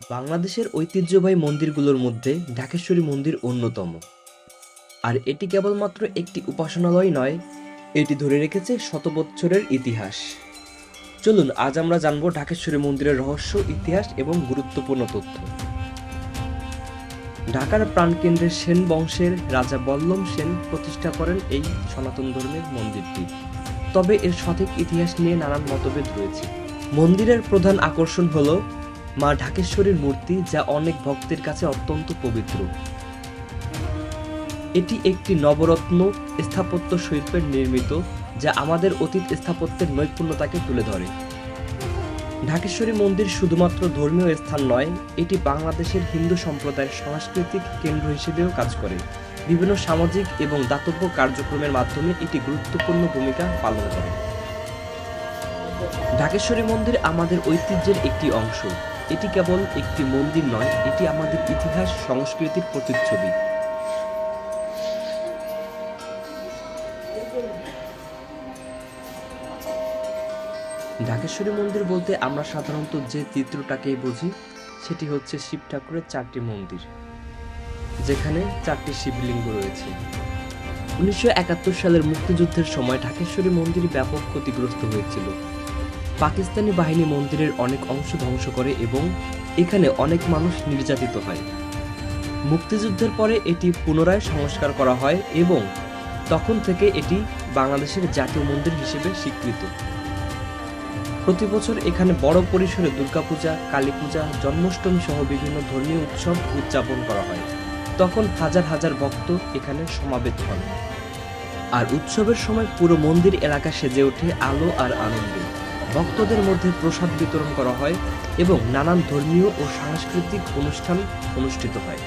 বাংলাদেশের ঐতিহ্যবাহী মন্দিরগুলোর মধ্যে ঢাকেশ্বরী মন্দির অন্যতম। আর এটি কেবলমাত্র একটি উপাসনালয় নয়, এটি ধরে রেখেছে শত বৎসরের ইতিহাস। চলুন, আজ আমরা জানব ঢাকেশ্বরী মন্দিরের রহস্য, ইতিহাস এবং গুরুত্বপূর্ণ তথ্য। ঢাকার প্রাণকেন্দ্রের সেন বংশের রাজা বল্লম সেন প্রতিষ্ঠা করেন এই সনাতন ধর্মের মন্দিরটি। তবে এর সঠিক ইতিহাস নিয়ে নানান মতভেদ রয়েছে। মন্দিরের প্রধান আকর্ষণ হল মা ঢাকেশ্বরীর মূর্তি যা অনেক ভক্তের কাছে অত্যন্ত পবিত্র। এটি একটি নবরত্ন স্থাপত্য শিল্পের নির্মিত, যা আমাদের অতীত স্থাপত্যের নৈপুণ্যতাকে তুলে ধরে। ঢাকেশ্বরী মন্দির শুধুমাত্র ধর্মীয় স্থান নয়, এটি বাংলাদেশের হিন্দু সম্প্রদায়ের সাংস্কৃতিক কেন্দ্র হিসেবেও কাজ করে। বিভিন্ন সামাজিক এবং দাতব্য কার্যক্রমের মাধ্যমে এটি গুরুত্বপূর্ণ ভূমিকা পালন করে। ঢাকেশ্বরী মন্দির আমাদের ঐতিহ্যের একটি অংশ। এটি কেবল একটি মন্দির নয়, এটি আমাদের ইতিহাস, সংস্কৃতির প্রতিচ্ছবি। ঢাকেশ্বরী মন্দির বলতে আমরা সাধারণত যে চিত্রটাকেই বুঝি, সেটি হচ্ছে শিব ঠাকুরের চারটি মন্দির, যেখানে চারটি শিবলিঙ্গ রয়েছে। উনিশশো একাত্তর সালের মুক্তিযুদ্ধের সময় ঢাকেশ্বরী মন্দির ব্যাপক ক্ষতিগ্রস্ত হয়েছিল। পাকিস্তানি বাহিনী মন্দিরের অনেক অংশ ধ্বংস করে এবং এখানে অনেক মানুষ নির্যাতিত হয়। মুক্তিযুদ্ধের পরে এটি পুনরায় সংস্কার করা হয় এবং তখন থেকে এটি বাংলাদেশের জাতীয় মন্দির হিসেবে স্বীকৃত। প্রতি বছর এখানে বড় পরিসরে দুর্গাপূজা কালী পূজা জন্মাষ্টমী সহ বিভিন্ন ধর্মীয় উৎসব উদযাপন করা হয়। তখন হাজার হাজার ভক্ত এখানে সমাবেত হন। আর উৎসবের সময় পুরো মন্দির এলাকা সেজে ওঠে আলো আর আনন্দে। ভক্তদের মধ্যে প্রসাদ বিতরণ করা হয় এবং নানান ধর্মীয় ও সাংস্কৃতিক অনুষ্ঠান অনুষ্ঠিত হয়।